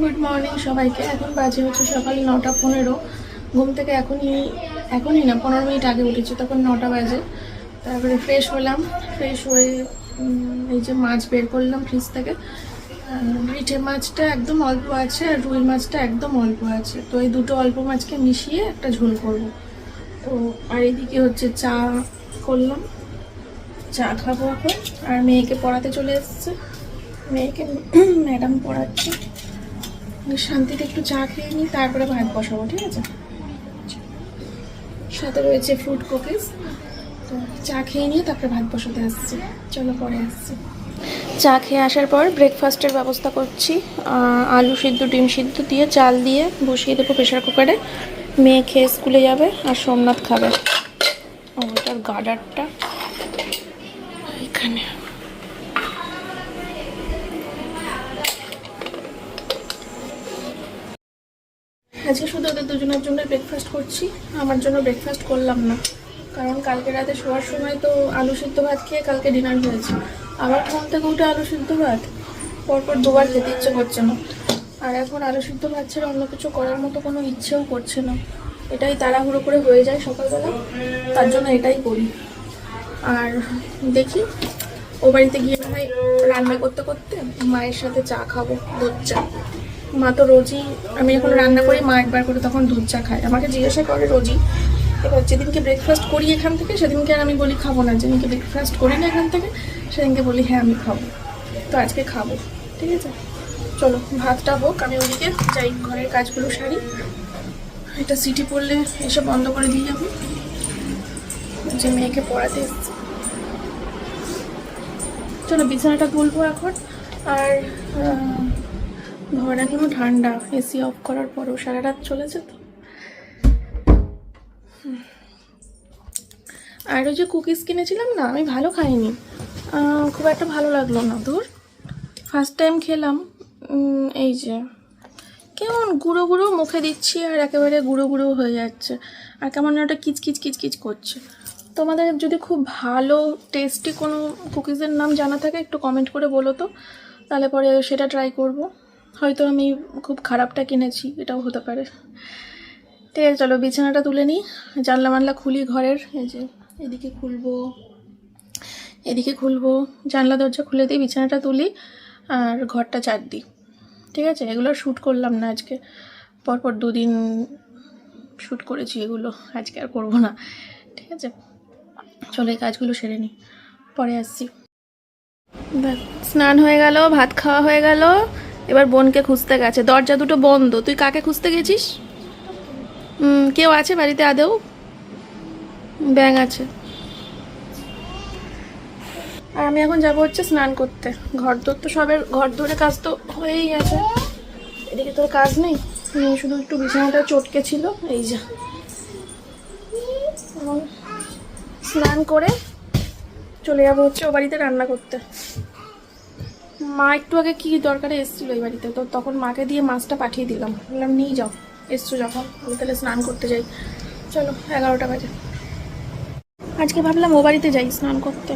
Good morning সবাইকে। এখন বাজে হচ্ছে সকাল নটা পনেরো। ঘুম থেকে এখনই এখনই না, পনেরো মিনিট আগে উঠেছি, তখন নটা বাজে। তারপরে ফ্রেশ হলাম ফ্রেশ হয়ে এই যে মাছ বের করলাম ফ্রিজ থেকে। রিঠে মাছটা একদম অল্প আছে আর রুই মাছটা একদম অল্প আছে। তো এই দুটো অল্প মাছকে মিশিয়ে একটা ঝোল করব। তো আর এদিকে হচ্ছে চা করলাম। চা খাব এখন। আর মেয়েকে পড়াতে চলে এসছে। মেয়েকে ম্যাডাম পড়াচ্ছে। শান্তিতে একটু চা খেয়ে নিই তারপরে ভাত বসাবো ঠিক আছে? সাথে রয়েছে ফ্রুট কুকিজ তো চা খেয়ে নিয়ে তারপরে ভাত বসাতে আসছি। চলো পরে আসছি। চা খেয়ে আসার পর ব্রেকফাস্টের ব্যবস্থা করছি। আলু সিদ্ধ ডিম সিদ্ধ দিয়ে চাল দিয়ে বসিয়ে দেবো প্রেশার কুকারে মেয়ে খেয়ে স্কুলে যাবে আর সোমনাথ খাবে। ও, ওটার গার্ডারটা এখানে। আজকে শুধু ওদের দুজনের জন্য ব্রেকফাস্ট করছি। আমার জন্য ব্রেকফাস্ট করলাম না। কারণ কালকে রাতে শোয়ার সময় তো আলু সিদ্ধ ভাত খেয়ে কালকে ডিনার হয়েছে। আবার ঘুম থেকে উঠে আলু সিদ্ধ ভাত। পরপর দুবার খেতে ইচ্ছে করছে না। আর এখন আলু সিদ্ধ ভাত ছেড়ে অন্য কিছু করার মতো কোনো ইচ্ছেও করছে না। এটাই তাড়াহুড়ো করে হয়ে যায় সকালবেলা। তার জন্য এটাই করি। আর দেখি, ও বাড়িতে গিয়ে রান্না করতে করতে মায়ের সাথে চা খাব, দুধ চা। মা তো রোজই, আমি যখন রান্না করি, মা একবার করে তখন দুধ চা খায়। আমাকে জিজ্ঞাসা করে রোজই। এবার যেদিনকে ব্রেকফাস্ট করি এখান থেকে, সেদিনকে আর আমি বলি খাব না। যেদিনকে ব্রেকফাস্ট করি না এখান থেকে, সেদিনকে বলি হ্যাঁ আমি খাব। তো আজকে খাব। ঠিক আছে? চলো, ভাতটা হোক, আমি ওদিকে যাই ঘরের কাজগুলো সারি। এটা সিটি পড়লে এসব বন্ধ করে দিয়ে যাব। যে মেয়েকে পড়াতে চলো, বিছানাটা তুলবো এখন। আর ঘর এখনও ঠান্ডা। এসি অফ করার পরও সারা রাত চলেছে তো। আর ওই যে কুকিজ কিনেছিলাম না আমি ভালো খাইনি। খুব একটা ভালো লাগল না। ধর ফার্স্ট টাইম খেলাম। এই যে। কেমন গুঁড়ো গুঁড়ো মুখে দিচ্ছি আর একেবারে গুঁড়ো গুঁড়ো হয়ে যাচ্ছে। আর কেমন একটা কিচকিচ কিচকিচ করছে। তোমাদের যদি খুব ভালো টেস্টি কোনো কুকিজের নাম জানা থাকে একটু কমেন্ট করে বলো তো। তাহলে পরে সেটা ট্রাই করব। হয়তো আমি খুব খারাপটা কিনেছি, এটাও হতে পারে। ঠিক আছে চলো, বিছানাটা তুলে নিই। জানলা মানলা খুলি ঘরের, এই যে এদিকে খুলবো এদিকে খুলবো, জানলা, দরজা খুলে দিই বিছানাটা তুলি আর ঘরটা চার দিই। ঠিক আছে? এগুলো শ্যুট করলাম না আজকে। পরপর দুদিন শ্যুট করেছি এগুলো, আজকে আর করব না। ঠিক আছে? চলো, এই কাজগুলো সেরে নিই। পরে আসছি। স্নান হয়ে গেল, ভাত খাওয়া হয়ে গেল। এবার বোনকে খুঁজতে গেছে। দরজা দুটো বন্ধ। তুই কাকে খুঁজতে গেছিস? কেউ আছে বাড়িতে আদেও ব্যাং আছে। আর আমি এখন যাব হচ্ছে স্নান করতে। ঘর দোর তো সবের ঘর ধরে কাজ তো হয়েই গেছে এদিকে তোর কাজ নেই? শুধু একটু বিছানাটা চটকে ছিল। এই যা। স্নান করে চলে যাব হচ্ছে ও বাড়িতে রান্না করতে। মা একটু আগে কি দরকারে এসেছিল এই বাড়িতে? তো তখন মাকে দিয়ে মাছটা পাঠিয়ে দিলাম। বললাম নিয়ে যাও। এসছো যখন। আমি তাহলে স্নান করতে যাই। চলো এগারোটা বাজে। আজকে ভাবলাম ও বাড়িতে যাই স্নান করতে।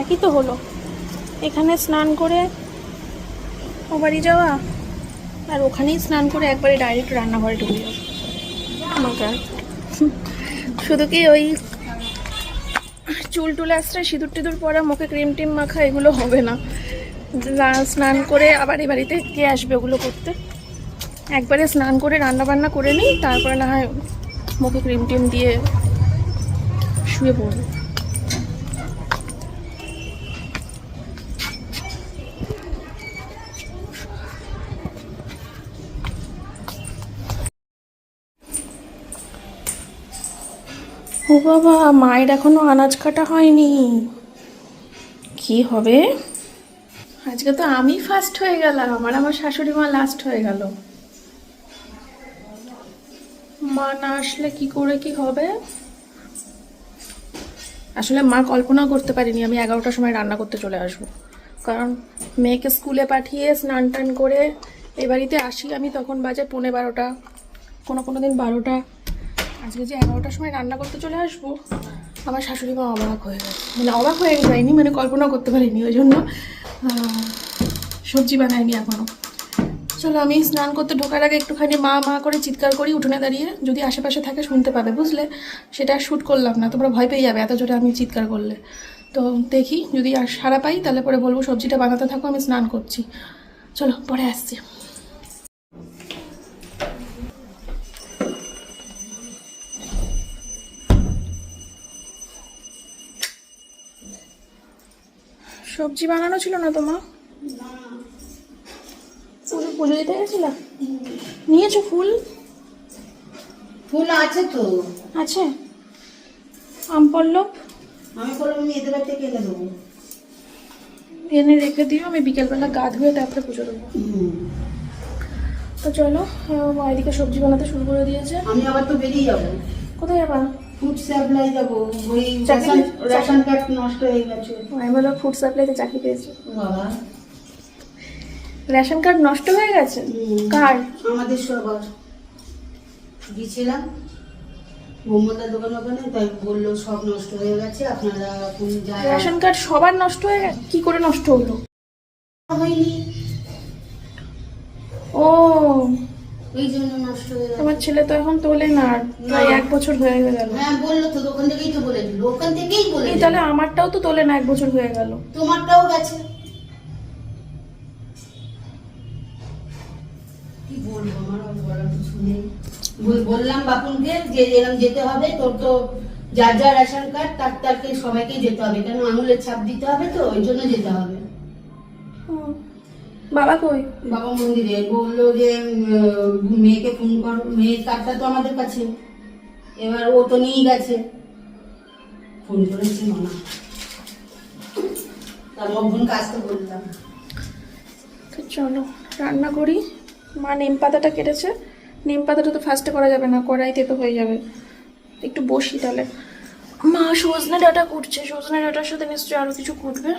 একই তো হলো। এখানে স্নান করে ও বাড়ি যাওয়া আর ওখানেই স্নান করে একবারে ডাইরেক্ট রান্নাঘরে ঢুকে যাব আমাকে শুধু কি ওই চুল টুল আসছে সিঁদুর টিঁদুর পরা মুখে ক্রিম টিম মাখা এগুলো হবে না। স্নান করে আবার এই বাড়িতে কে আসবে ওগুলো করতে? একবারে স্নান করে রান্না বান্না করে নিই, তারপরে না হয় মুখে ক্রিম টিম দিয়ে শুয়ে পড়ব। ও বাবা, মায়ের এখনও আনাজ কাটা হয়নি। কি হবে? আজকে তো আমি ফার্স্ট হয়ে গেলাম, আমার আমার শাশুড়ি মা লাস্ট হয়ে গেল। মা না আসলে কি করে, কি হবে? আসলে মা কল্পনাও করতে পারিনি, আমি এগারোটার সময় রান্না করতে চলে আসব। কারণ মেয়েকে স্কুলে পাঠিয়ে স্নান টান করে এই বাড়িতে আসি আমি, তখন বাজে পৌনে বারোটা, কোনো কোনো দিন বারোটা। আজকে যে এগারোটার সময় রান্না করতে চলে আসব, আমার শাশুড়ি মা অবাক হয়ে গেছে। মানে অবাক হয়ে যায়নি মানে কল্পনা করতে পারিনি, ওই জন্য সবজি বানাইনি এখনও চলো, আমি স্নান করতে ঢোকার আগে একটুখানি মা মা করে চিৎকার করি উঠোনে দাঁড়িয়ে। যদি আশেপাশে থাকে শুনতে পাবে, বুঝলে? সেটা শ্যুট করলাম না, তোমরা ভয় পেয়ে যাবে এত জোরে আমি চিৎকার করলে। তো দেখি, যদি আর সারা পাই, তাহলে পরে বলব সবজিটা বানাতে থাকো, আমি স্নান করছি। চলো, পরে আসছি। সবজি বানানো ছিল না তোমার পুজো পুজো দিতে গেছিলাম নিয়েছো ফুল? ফুল আছে তো। আছে? আম পল্লব? আমি বললাম আমি এদের বাড়িতে এনে দেবো। এনে রেখে দিও আমি বিকেলবেলা গা ধুয়ে তারপরে পুজো দেবো। তো চলো মা এদিকে সবজি বানাতে শুরু করে দিয়েছে। আমি আবার তো বেরিয়ে যাব। কোথায় যাবা? ফুড সাপ্লাই যাব ওই রেশন রেশন কার্ড নষ্ট হয়ে গেছে। আমি বলো ফুড সাপ্লাইতে চাকরি পেয়েছি। বাবা। রেশন কার্ড নষ্ট হয়ে গেছে। কার? আমাদের সবার। গিয়েছিলাম মোহাম্মদার দোকান ওখানে তাই বলল সব নষ্ট হয়ে গেছে আপনারা এখন যা রেশন কার্ড সবার নষ্ট হয়ে গেছে? কি করে নষ্ট হলো? হয়নি। জন্য নষ্ট হয়ে তোমার ছেলে তো এখন তোলে না প্রায় এক বছর হয়ে গেল। হ্যাঁ বলল তো দোকান থেকেই তো বলে দিল। ওখান থেকেই বলে দিল। তাহলে আমারটাও তো তোলে না এক বছর হয়ে গেল। তোমারটাও গেছে। কি বলব আমার আর বলার কিছু নেই। বললাম বাপুনকে যে এরকম যেতে হবে তোর তো যার যার রেশন কার্ড তার তারকে সবাইকে যেতে হবে। কেন আঙুলের ছাপ দিতে হবে তো ওই জন্য যেতে হবে। হুম। বাবা কই? বাবা মন্দিরে বলল যে মেয়েকে ফোন কর। মেয়ের কার্ডটা তো আমাদের কাছে। এবার ও তো নিয়ে গেছে। ফোন করেছি মানা তার বোনকে আসতে বললাম তো চলো রান্না করি। মা নিম পাতাটা কেটেছে। নিম পাতাটা তো ফার্স্টে করা যাবে না কড়াইতে তো হয়ে যাবে। একটু বসি তাহলে। মা সজনে ডাটা কুটছে। সজনে ডাটার সাথে নিশ্চয়ই আরও কিছু কুটবে?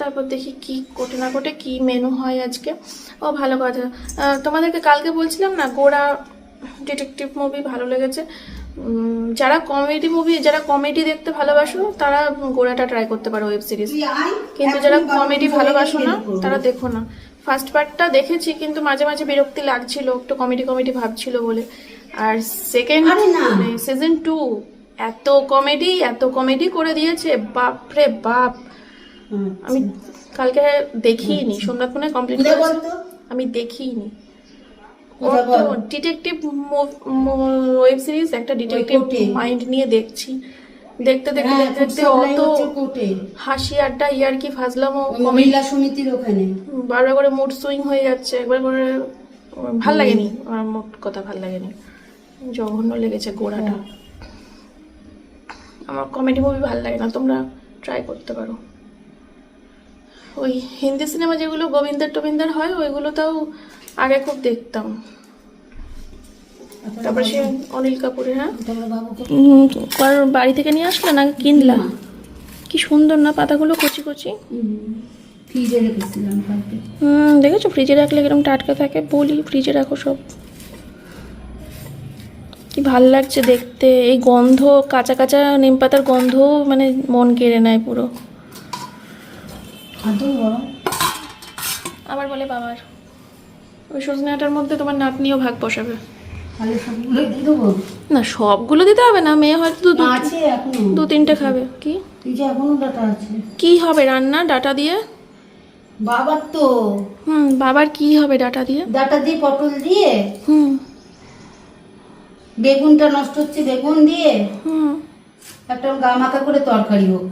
তারপর দেখি কি কোটে না কোটে কি মেনু হয় আজকে। ও ভালো কথা। তোমাদেরকে কালকে বলছিলাম না গোড়া ডিটেকটিভ মুভি ভালো লেগেছে। যারা কমেডি মুভি যারা কমেডি দেখতে ভালোবাসো তারা গোড়াটা ট্রাই করতে পারো ওয়েব সিরিজ কিন্তু যারা কমেডি ভালোবাসো না তারা দেখো না। ফার্স্ট পার্টটা দেখেছি কিন্তু মাঝে মাঝে বিরক্তি লাগছিল একটু কমেডি কমেডি ভাবছিল বলে। আর সেকেন্ড। সিজন টু এত কমেডি এত কমেডি করে দিয়েছে। বাপ রে বাপ। আমি কালকে দেখিনি কমপ্লিট কোথায় করেছি। বলতো? আমি দেখিনি? ডিটেকটিভ ওয়েব সিরিজ একটা ডিটেকটিভ মাইন্ড নিয়ে দেখছি। দেখতে দেখতে হ্যাঁ, দেখতে দেখতে অত হাসি আড্ডা ইয়ার্কি ফাজলামো ওই কমেডি মহিলা সমিতির ওখানে। বারবার করে মুড সুইং হয়ে যাচ্ছে একবার করে ভালো লাগেনি আমার মোট কথা ভালো লাগেনি। জঘন্য লেগেছে গোড়াটা। আমার কমেডি মুভি ভালো লাগে না তোমরা ট্রাই করতে পারো। ওই হিন্দি সিনেমা যেগুলো গোবিন্দার টোবিন্দার হয় ওইগুলো তাও আগে খুব দেখতাম। তারপরে সে অনিল কাপুরের হ্যাঁ? তোমার বাড়ি থেকে নিয়ে আসলে না কিনলা কি সুন্দর না পাতাগুলো কচি কচি। ফ্রিজে রেখেছিলাম হুম দেখেছ? ফ্রিজে রাখলে কীরকম টাটকা থাকে? বলি ফ্রিজে রাখো সব। কি ভালো লাগছে দেখতে। এই গন্ধ কাঁচা কাঁচা নিম পাতার গন্ধ মানে মন কেড়ে নেয় পুরো। গরম আবার বলে বাবার। ওই সজনাটার মধ্যে তোমার নাতনিও ভাগ বসাবে। না সবগুলো দিতে হবে না মেয়ে হয়তো দু তিনটে খাবে। কি? এখনও ডাটা আছে। কি হবে রান্না ডাটা দিয়ে? বাবার তো। হুম বাবার কি হবে ডাটা দিয়ে? ডাটা দিয়ে পটল দিয়ে? হুম। বেগুনটা নষ্ট হচ্ছে বেগুন দিয়ে? হুম। একটা গা মাথা করে তরকারি হোক।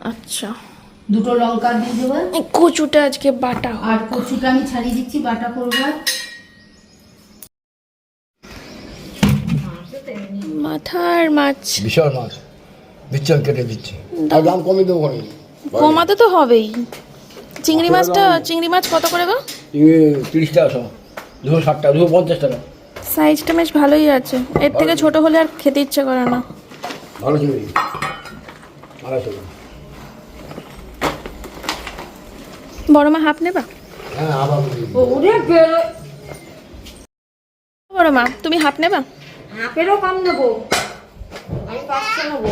আচ্ছা। দুটো লঙ্কা দিয়ে দেবো। কচুটা আজকে বাটা। আর কচুটা আমি ছাড়িয়ে দিচ্ছি বাটা করব। মাথার মাছ। বিশাল মাছ। কেটে দিচ্ছে। আর দাম কমে দেবো আমি কমাতে তো হবেই। চিংড়ি মাছটা চিংড়ি মাছ কত করে গো? তিরিশ টাকা সব। দুশো ষাট টাকা দুশো পঞ্চাশ টাকা। সাইজটা বেশ ভালোই আছে। এর থেকে ছোট হলে আর খেতে ইচ্ছে করে না। ভালো চিংড়ি। আড়াইশো টাকা বড় মা হাফ নেবা? হ্যাঁ আবার ওরে বেরো বড় মা তুমি হাফ নেবা? হাফেরও কম নেব। আমি পাঁচশো নেব।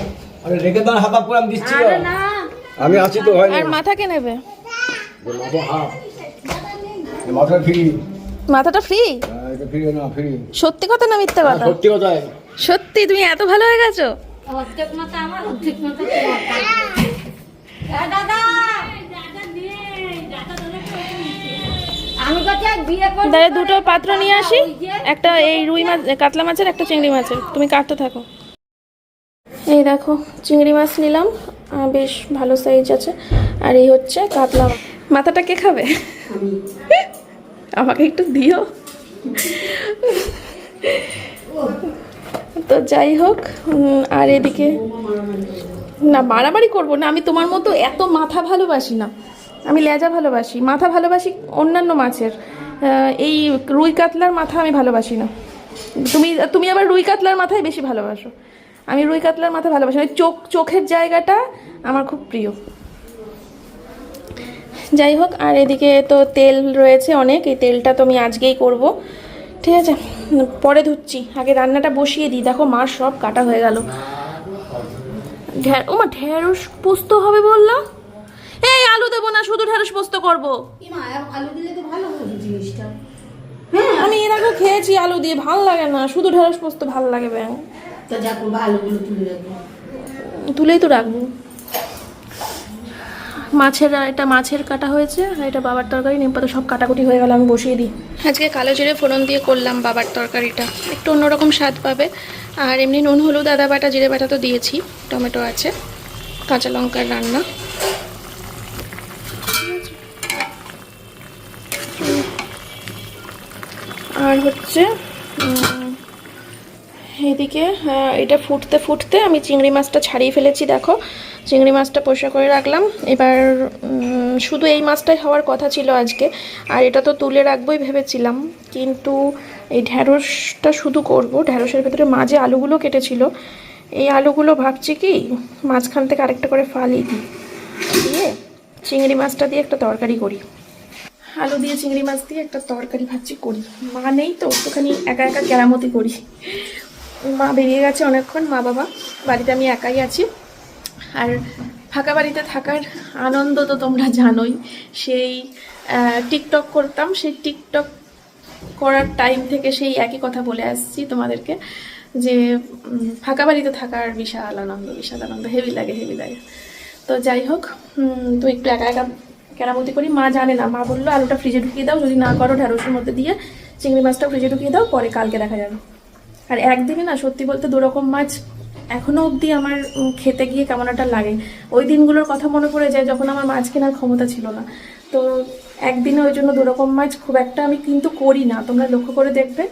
আরে রেখে দাও হাফ হাফ করে আমি দিচ্ছি না। আমি আছি তো হয় আর মাথা কে নেবে? মাথা হাফ। মাথা ফ্রি মাথাটা ফ্রি হ্যাঁ, এটা ফিরে না ফিরে সত্যি কথা না মিথ্যে কথা? সত্যি কথাই। সত্যি তুমি এত ভালো হয়ে গেছো? অর্ধেক মাথা আমার অর্ধেক মাথা দাদা! তাহলে দুটো পাত্র নিয়ে আসি। একটা এই রুই মাছ কাতলা মাছের একটা চিংড়ি মাছের। তুমি কাটতে থাকো। এই দেখো চিংড়ি মাছ নিলাম। বেশ ভালো সাইজ আছে। আর এই হচ্ছে কাতলা। মাথাটা কে খাবে? আমাকে একটু দিও। তো যাই হোক আর এদিকে না বাড়াবাড়ি করব না। আমি তোমার মতো এত মাথা ভালোবাসি না। আমি লেজা ভালোবাসি, মাথা ভালোবাসি অন্যান্য মাছের। এই রুই কাতলার মাথা আমি ভালোবাসি না। তুমি তুমি আবার রুই কাতলার মাথায় বেশি ভালোবাসো। আমি রুই কাতলার মাথা ভালোবাসি ওই চোখ, চোখের জায়গাটা আমার খুব প্রিয়। যাই হোক, আর এদিকে তো তেল রয়েছে অনেক। এই তেলটা তো আমি আজকেই করব। ঠিক আছে, পরে ধুচ্ছি। আগে রান্নাটা বসিয়ে দিই। দেখো, মার সব কাটা হয়ে গেল। ঢ্যা ও মা ঢেঁড়স পোস্ত হবে বললাম এই আলু দেবো না শুধু ঢেঁড়স পোস্ত করব। আলু দিলে তো ভালো হবে জিনিসটা। আমি এর আগে খেয়েছি আলু দিয়ে ভালো লাগে না শুধু ঢেঁড়স পোস্ত ভালো লাগে ব্যাং। তো যা করব আলুগুলো তুলে রাখব। তুলেই তো রাখব। মাছের এটা মাছের কাটা হয়েছে আর এটা বাবার তরকারি নিম পাতা সব কাটাকুটি হয়ে গেল আমি বসিয়ে দিই। আজকে কালো জিরে ফোড়ন দিয়ে করলাম বাবার তরকারিটা। একটু অন্যরকম স্বাদ পাবে। আর এমনি নুন হলুদ আদা বাটা জিরে বাটা তো দিয়েছি টমেটো আছে কাঁচা লঙ্কার রান্না। আর হচ্ছে এদিকে এটা ফুটতে ফুটতে আমি চিংড়ি মাছটা ছাড়িয়ে ফেলেছি, দেখো। চিংড়ি মাছটা পরিষ্কার করে রাখলাম। এবার শুধু এই মাছটাই হওয়ার কথা ছিল আজকে। আর এটা তো তুলে রাখবোই ভেবেছিলাম, কিন্তু এই ঢ্যাঁড়সটা শুধু করব। ঢ্যাঁড়সের ভেতরে মাঝে আলুগুলো কেটেছিল। এই আলুগুলো ভাবছি কি, মাঝখান থেকে আরেকটা করে ফালি দিই দিয়ে চিংড়ি মাছটা দিয়ে একটা তরকারি করি। আলু দিয়ে চিংড়ি মাছ দিয়ে একটা তরকারি ভাবছি করি। মা নেই তো, একটুখানি একা একা কেরামতি করি। মা বেরিয়ে গেছে অনেকক্ষণ, মা বাবা, বাড়িতে আমি একাই আছি। আর ফাঁকা বাড়িতে থাকার আনন্দ তো তোমরা জানোই। সেই টিকটক করতাম, সেই টিকটক করার টাইম থেকে সেই একই কথা বলে আসছি তোমাদেরকে, যে ফাঁকা বাড়িতে থাকার বিশাল আনন্দ বিশাল আনন্দ। হেভি লাগে হেভি লাগে। তো যাই হোক তো একটু একা একা কেরামতি করি, মা জানে না। মা বলল, আলুটা ফ্রিজে ঢুকিয়ে দাও, যদি না করো ঢ্যাঁড়সের মধ্যে দিয়ে চিংড়ি মাছটা ফ্রিজে ঢুকিয়ে দাও, পরে কালকে দেখা যাবে। আর একদিনে না, সত্যি বলতে দু রকম মাছ এখনও অবধি আমার খেতে গিয়ে কেমন একটা লাগে। ওই দিনগুলোর কথা মনে পড়ে যায় যখন আমার মাছ কেনার ক্ষমতা ছিল না। তো একদিনে ওই জন্য দু রকম মাছ খুব একটা আমি কিন্তু করি না। তোমরা লক্ষ্য করে দেখবে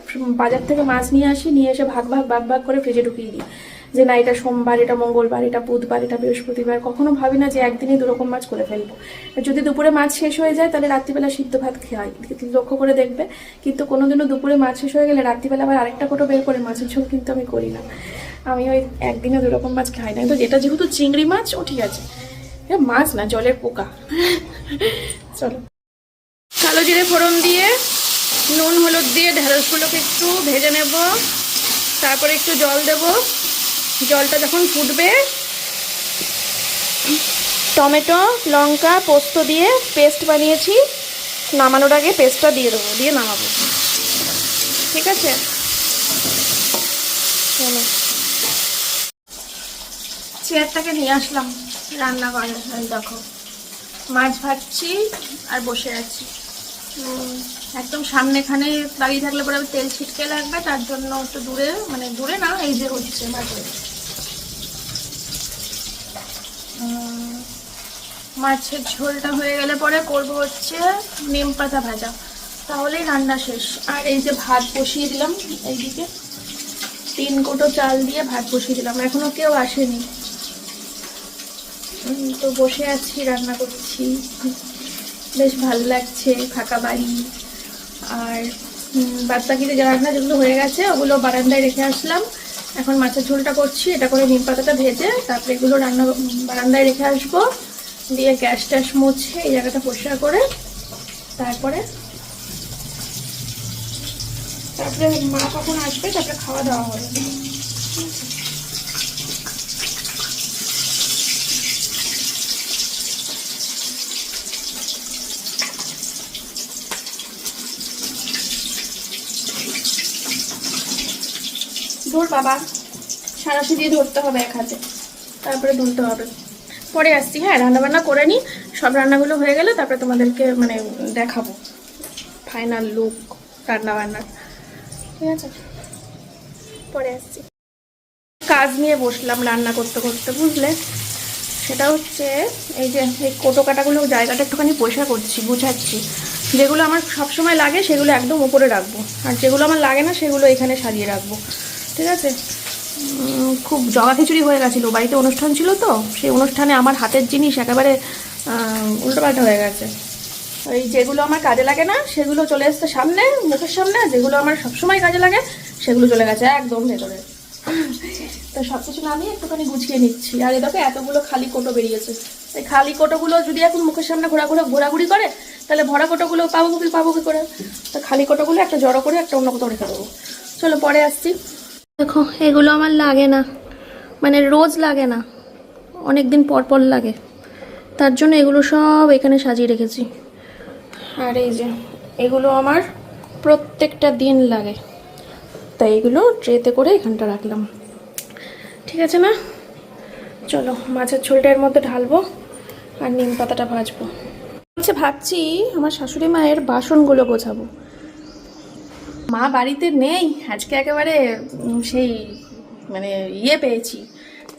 বাজার থেকে মাছ নিয়ে আসি, নিয়ে এসে ভাগ ভাগ ভাগ ভাগ করে ফ্রিজে ঢুকিয়ে দিই। যে না, এটা সোমবার, এটা মঙ্গলবার, এটা বুধবার, এটা বৃহস্পতিবার, কখনো ভাবি না যে একদিনে দু রকম মাছ করে ফেলব। যদি দুপুরে মাছ শেষ হয়ে যায়, তাহলে রাত্রিবেলা সিদ্ধ ভাত খাই। লক্ষ্য করে দেখবে, কিন্তু কোনোদিনও দুপুরে মাছ শেষ হয়ে গেলে রাত্রিবেলা আবার আরেকটা কোটো বের করে মাছের ঝোল কিন্তু আমি করি না। আমি ওই একদিনে দু রকম মাছ খাই না। কিন্তু যেটা যেহেতু চিংড়ি মাছ, ও ঠিক আছে। এটা মাছ না, জলের পোকা। চলো। কালো জিরে ফোড়ন দিয়ে, নুন হলুদ দিয়ে ঢেঁড়সগুলোকে একটু ভেজে নেব। তারপরে একটু জল দেব। জলটা যখন ফুটবে, টমেটো, লঙ্কা, পোস্ত দিয়ে পেস্ট বানিয়েছি। নামানোর আগে পেস্টটা দিয়ে দেবো, দিয়ে নামাবো। ঠিক আছে? চলো। চেয়ারটাকে নিয়ে আসলাম রান্না করে এই দেখো। মাছ ভাজছি আর বসে আছি। একদম সামনেখানে দাঁড়িয়ে থাকলে পরে তেল ছিটকে লাগবে, তার জন্য একটু দূরে মানে দূরে না, এই যে হচ্ছে মাঝে। মাছের ঝোলটা হয়ে গেলে পরে করব হচ্ছে নিম পাতা ভাজা। তাহলেই রান্না শেষ। আর এই যে ভাত বসিয়ে দিলাম এইদিকে। তিন কোটো চাল দিয়ে ভাত বসিয়ে দিলাম, এখনও কেউ আসেনি। তো বসে আছি, রান্না করছি। বেশ ভালো লাগছে, ফাঁকা বাড়ি। আর বাদ বাকিতে যা রান্না যেগুলো হয়ে গেছে, ওগুলো বারান্দায় রেখে আসলাম। এখন মাছের ঝোলটা করছি, এটা করে নিম পাতাটা ভেজে তারপরে এগুলো রান্না, বারান্দায় রেখে আসব। দিয়ে গ্যাস ট্যাস মুছে এই জায়গাটা পরিষ্কার করে তারপরে তারপরে মা কখন আসবে, তারপরে খাওয়া দাওয়া হবে। ধর বাবা। সারাশি দিয়ে ধরতে হবে এক হাতে। তারপরে তুলতে হবে। পরে আসছি হ্যাঁ রান্নাবান্না করে নিই সব রান্নাগুলো হয়ে গেলে তারপরে তোমাদেরকে মানে দেখাবো। ফাইনাল লুক রান্নাবান্নার ঠিক আছে? পরে আসছি। কাজ নিয়ে বসলাম রান্না করতে করতে, বুঝলে? সেটা হচ্ছে এই যে, এই কোটো কাটাগুলো জায়গাটা একটুখানি পয়সা করছি বুঝাচ্ছি যেগুলো আমার সবসময় লাগে সেগুলো একদম উপরে রাখব। আর যেগুলো আমার লাগে না সেগুলো এখানে সাজিয়ে রাখব। ঠিক আছে? খুব জগা খিচুড়ি হয়ে গেছিল। বাড়িতে অনুষ্ঠান ছিল তো, সেই অনুষ্ঠানে আমার হাতের জিনিস একেবারে উল্টোপাল্টা হয়ে গেছে। ওই যেগুলো আমার কাজে লাগে না, সেগুলো চলে এসছে সামনে, মুখের সামনে যেগুলো আমার সবসময় কাজে লাগে, সেগুলো চলে গেছে একদম ভেতরে। তো সব কিছু নামিয়ে একটুখানি গুছিয়ে নিচ্ছি। আর এটাকে এতগুলো খালি কোটো বেরিয়েছে। এই খালি কোটোগুলো যদি এখন মুখের সামনে ঘোরা ঘোরা, ঘোরাঘুরি করে, তাহলে ভরা কোটোগুলো পাবো কি পাবো কি করে? তো খালি কোটোগুলো একটা জড়ো করে একটা অন্য কোথাও রেখে দেবো। চলো, পরে আসছি। দেখো, এগুলো আমার লাগে না। মানে রোজ লাগে না। অনেক দিন পর পর লাগে। তার জন্য এগুলো সব এখানে সাজিয়ে রেখেছি। আর এই যে, এগুলো আমার প্রত্যেকটা দিন লাগে। তাই এগুলো ট্রেতে করে এখানটা রাখলাম। ঠিক আছে না চলো, মাছের ঝোলটা এর মধ্যে ঢালবো আর নিম পাতাটা ভাজবো। আচ্ছা ভাবছি আমার শাশুড়ি মায়ের বাসনগুলো গোছাবো। মা বাড়িতে নেই, আজকে একেবারে সেই মানে ইয়ে পেয়েছি,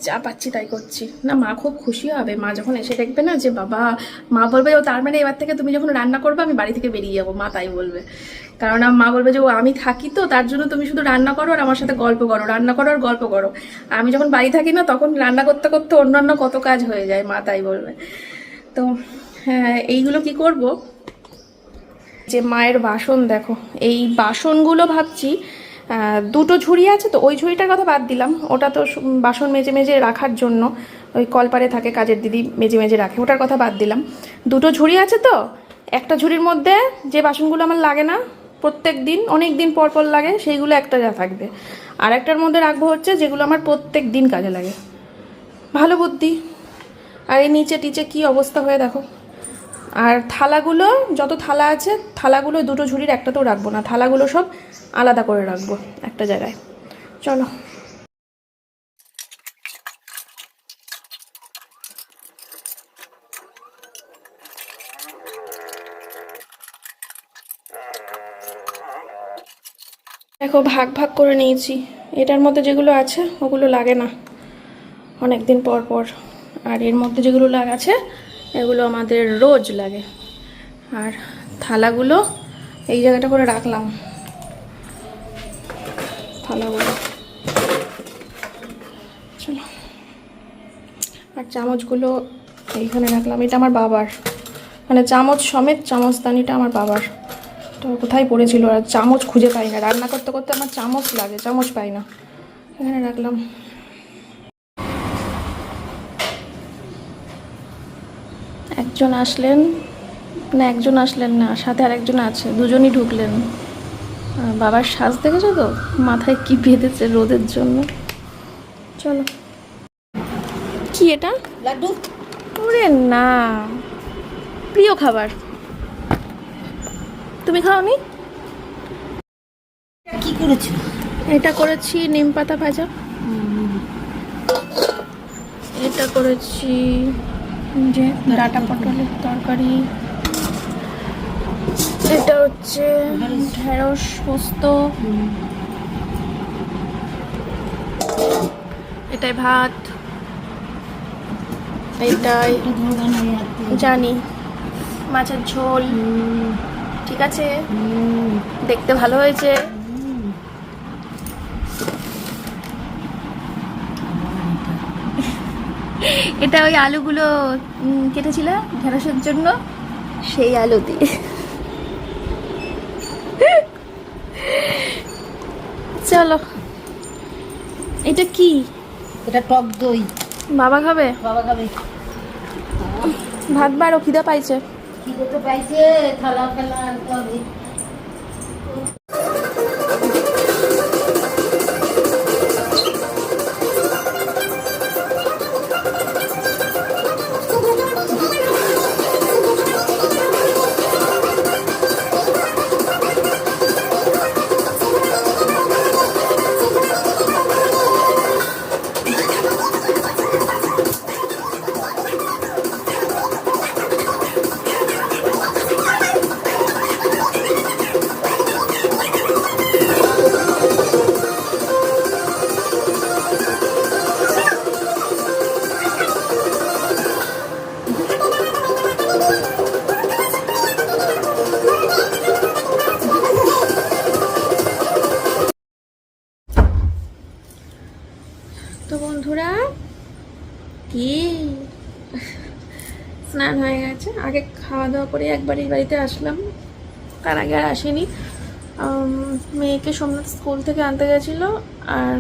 যা পাচ্ছি তাই করছি। না, মা খুব খুশি হবে। মা যখন এসে দেখবে না যে, বাবা, মা বলবে, ও, তার মানে এবার থেকে তুমি যখন রান্না করবে, আমি বাড়ি থেকে বেরিয়ে যাব। মা তাই বলবে। কারণ মা বলবে যে, ও, আমি থাকি তো, তার জন্য তুমি শুধু রান্না করো আর আমার সাথে গল্প করো। রান্না করো আর গল্প করো। আমি যখন বাড়ি থাকি না, তখন রান্না করতে করতে অন্যান্য কত কাজ হয়ে যায়, মা তাই বলবে। তো হ্যাঁ এইগুলো কি করব? যে মায়ের বাসন দেখো, এই বাসনগুলো ভাবছি দুটো ঝুড়ি আছে তো, ওই ঝুড়িটার কথা বাদ দিলাম। ওটা তো বাসন মেজে মেজে রাখার জন্য, ওই কলপারে থাকে, কাজের দিদি মেজে মেজে রাখে, ওটার কথা বাদ দিলাম। দুটো ঝুড়ি আছে তো, একটা ঝুড়ির মধ্যে যে বাসনগুলো আমার লাগে না, প্রত্যেক দিন, অনেক দিন পর পর লাগে, সেইগুলো একটা যা থাকবে। আর একটার মধ্যে রাখব হচ্ছে যেগুলো আমার প্রত্যেক দিন কাজে লাগে। ভালো বুদ্ধি। আর এই নিচে টিচে কি অবস্থা হয়ে দেখো। আর থালাগুলো, যত থালা আছে, থালাগুলো দুটো ঝুড়ির একটাতেও রাখব না, থালাগুলো সব আলাদা করে রাখব একটা জায়গায়। চলো। দেখো, ভাগ ভাগ করে নিয়েছি। এটার মধ্যে যেগুলো আছে, ওগুলো লাগে না। অনেক দিন পর পর। আর এর মধ্যে যেগুলো লাগ, আছে এগুলো আমাদের রোজ লাগে। আর থালাগুলো এই জায়গাটা করে রাখলাম। থালাগুলো। চলো। আর চামচগুলো এইখানে রাখলাম। এটা আমার বাবার। মানে চামচ সমেত চামচদানিটা আমার বাবার। তো কোথায় পড়েছিল? আর চামচ খুঁজে পাই না। রান্না করতে করতে আমার চামচ লাগে, চামচ পাই না। এখানে রাখলাম। একজন আসলেন না একজন আসলেন না সাথে আরেকজন আছে দুজনই ঢুকলেন। বাবার সাজ দেখেছ তো? মাথায় কি বেঁধেছে রোদের জন্য? চলো। কি এটা? লাড্ডু। ওরে না। প্রিয় খাবার। তুমি খাওনি? কি করেছ? এটা করেছি নিম পাতা ভাজা। এটা করেছি যে ডাটা পটলের তরকারি, এটা হচ্ছে ঢেঁড়স পোস্ত। এটাই ভাত। এটাই জানি, মাছের ঝোল। ঠিক আছে? দেখতে ভালো হয়েছে। এটা ওই আলুগুলো কেটেছিল ঢেঁড়সের জন্য। সেই আলু দিয়ে। চলো। এটা কি? এটা টক দই। বাবা খাবে? বাবা খাবে। ভাত বাড়ো খিদা পাইছে। কি করতে পাইছে থালা ফেলা আনতে হবে স্নান হয়ে গেছে। আগে খাওয়া দাওয়া করে একবার এই বাড়িতে আসলাম। তার আগে আর আসেনি। মেয়েকে সোমনাথ স্কুল থেকে আনতে গেছিল আর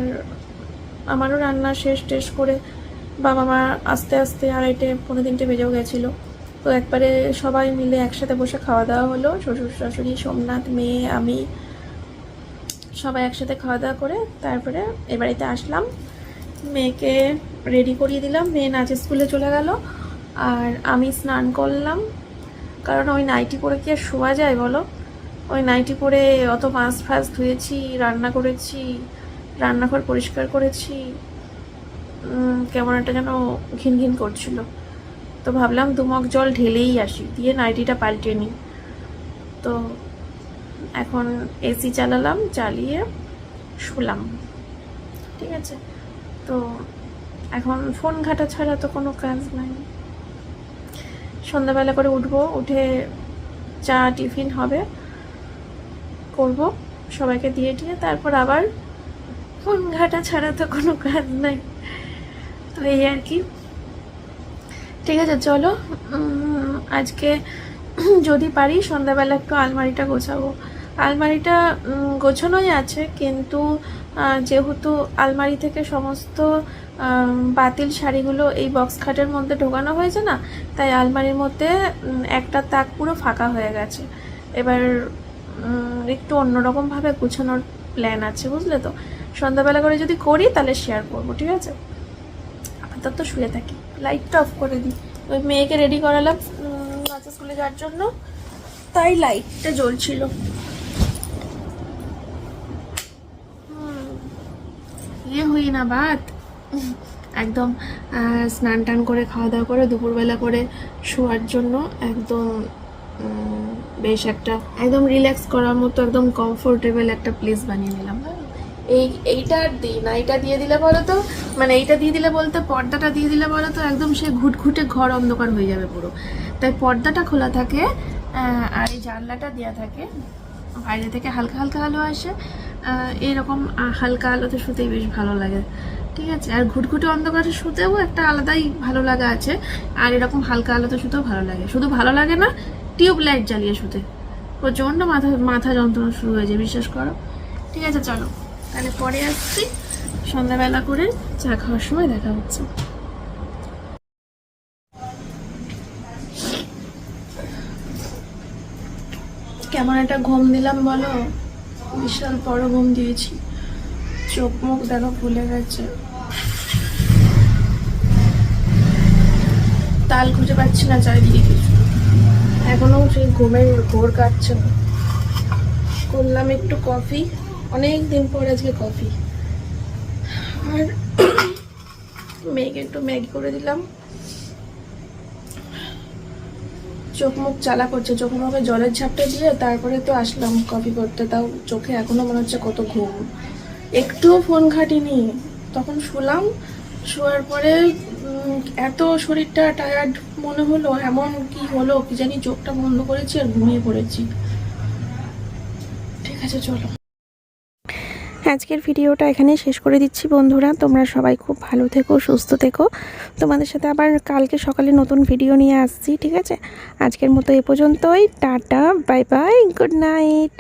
আমারও রান্না শেষ টেস্ট করে বাবা মা আস্তে আস্তে আড়াইটে পনেরো তিনটে বেজেও গেছিল। তো একবারে সবাই মিলে একসাথে বসে খাওয়া দাওয়া হলো। শ্বশুর, শাশুড়ি, সোমনাথ, মেয়ে, আমি সবাই একসাথে খাওয়া দাওয়া করে তারপরে এ বাড়িতে আসলাম। মেয়েকে রেডি করিয়ে দিলাম। মেয়ে নাচের স্কুলে চলে গেল। আর আমি স্নান করলাম। কারণ ওই নাইটি পরে কি আর শোয়া যায় বলো? ওই নাইটি পরে অত মাছ ফাছ ধুয়েছি, রান্না করেছি, রান্নাঘর পরিষ্কার করেছি। কেমন একটা যেন ঘিন ঘিন করছিল। তো ভাবলাম দুমক জল ঢেলেই আসি, দিয়ে নাইটিটা পাল্টে নিই। তো এখন এসি চালালাম, চালিয়ে শুলাম। ঠিক আছে? তো এখন ফোন ঘাটা ছাড়া তো কোনো কাজ নাই। সন্ধ্যাবেলা করে উঠবো, উঠে চা টিফিন হবে, করব, সবাইকে দিয়ে দিয়ে তারপর আবার ফোন ঘাটা ছাড়া তো কোনো কাজ নাই। তো এই আর কি। ঠিক আছে, চলো আজকে যদি পারি সন্ধ্যাবেলা একটু আলমারিটা গোছাবো। আলমারিটা গোছানোই আছে, কিন্তু যেহেতু আলমারি থেকে সমস্ত বাতিল শাড়িগুলো এই বক্স খাটের মধ্যে ঢোকানো হয়েছে না, তাই আলমারির মধ্যে একটা তাক পুরো ফাঁকা হয়ে গেছে। এবার একটু অন্যরকমভাবে গুছানোর প্ল্যান আছে, বুঝলে তো? সন্ধ্যাবেলা করে যদি করি, তাহলে শেয়ার করব, ঠিক আছে? আপাতত শুয়ে থাকি। লাইটটা অফ করে দিই। ওই মেয়েকে রেডি করালাম নাচের স্কুলে যাওয়ার জন্য। তাই লাইটটা জ্বলছিল হুম, ये हुई ना बात একদম আহ, স্নান টান করে খাওয়া দাওয়া করে দুপুরবেলা করে শোয়ার জন্য একদম উম, বেশ একটা একদম রিল্যাক্স করার মতো একদম কমফোর্টেবল একটা প্লেস বানিয়ে নিলাম এই এইটা আর দিই না এইটা দিয়ে দিলে বলো তো মানে এইটা দিয়ে দিলে বলতে পর্দাটা দিয়ে দিলে বলো তো একদম সে ঘুটঘুটে ঘর অন্ধকার হয়ে যাবে পুরো তাই পর্দাটা খোলা থাকে আহ, আর এই জানলাটা দেওয়া থাকে বাইরে থেকে হালকা হালকা আলো আসে এরকম হালকা আলোতে শুতেই বেশ ভালো লাগে। ঠিক আছে? আর ঘুটঘুটে অন্ধকারে শুতেও একটা আলাদাই ভালো লাগা আছে। আর এরকম হালকা আলোতে শুতেও ভালো লাগে। শুধু ভালো লাগে না টিউব লাইট জ্বালিয়ে শুতে। প্রচণ্ড মাথা মাথা যন্ত্রণা শুরু হয়ে যায়, বিশ্বাস করো। ঠিক আছে, চলো। তাহলে পরে আসছি। সন্ধ্যাবেলা করে চা খাওয়ার সময় দেখা হচ্ছে। কেমন একটা ঘুম দিলাম বলো? বিশাল বড় ঘুম দিয়েছি। চোখ মুখ দেখো ফুলে গেছে। তাল খুঁজে পাচ্ছি না চারিদিকে। কিছু এখনও সেই ঘুমের ঘোর কাটছে না। করলাম একটু কফি। অনেক দিন পর আজকে কফি। আর মেয়েকে একটু ম্যাগি করে দিলাম। চোখ মুখ চালা করছে চোখ মুখে জলের ঝাপটা দিয়ে তারপরে তো আসলাম কফি করতে। তাও চোখে এখনও মনে হচ্ছে কত ঘুম। একটুও ফোন ঘাটিনি। তখন শুলাম, শোয়ার পরে এত শরীরটা টায়ার্ড মনে হলো, এমন কি হলো, কি জানি চোখটা বন্ধ করেছি আর ঘুমিয়ে পড়েছি। ঠিক আছে, চলো। আজকের ভিডিওটা এখানে শেষ করে দিচ্ছি, বন্ধুরা। তোমরা সবাই খুব ভালো থেকো, সুস্থ থেকো। তোমাদের সাথে আবার কালকে সকালে নতুন ভিডিও নিয়ে আসছি, ঠিক আছে? আজকের মতো এ পর্যন্তই। Tata bye bye good night.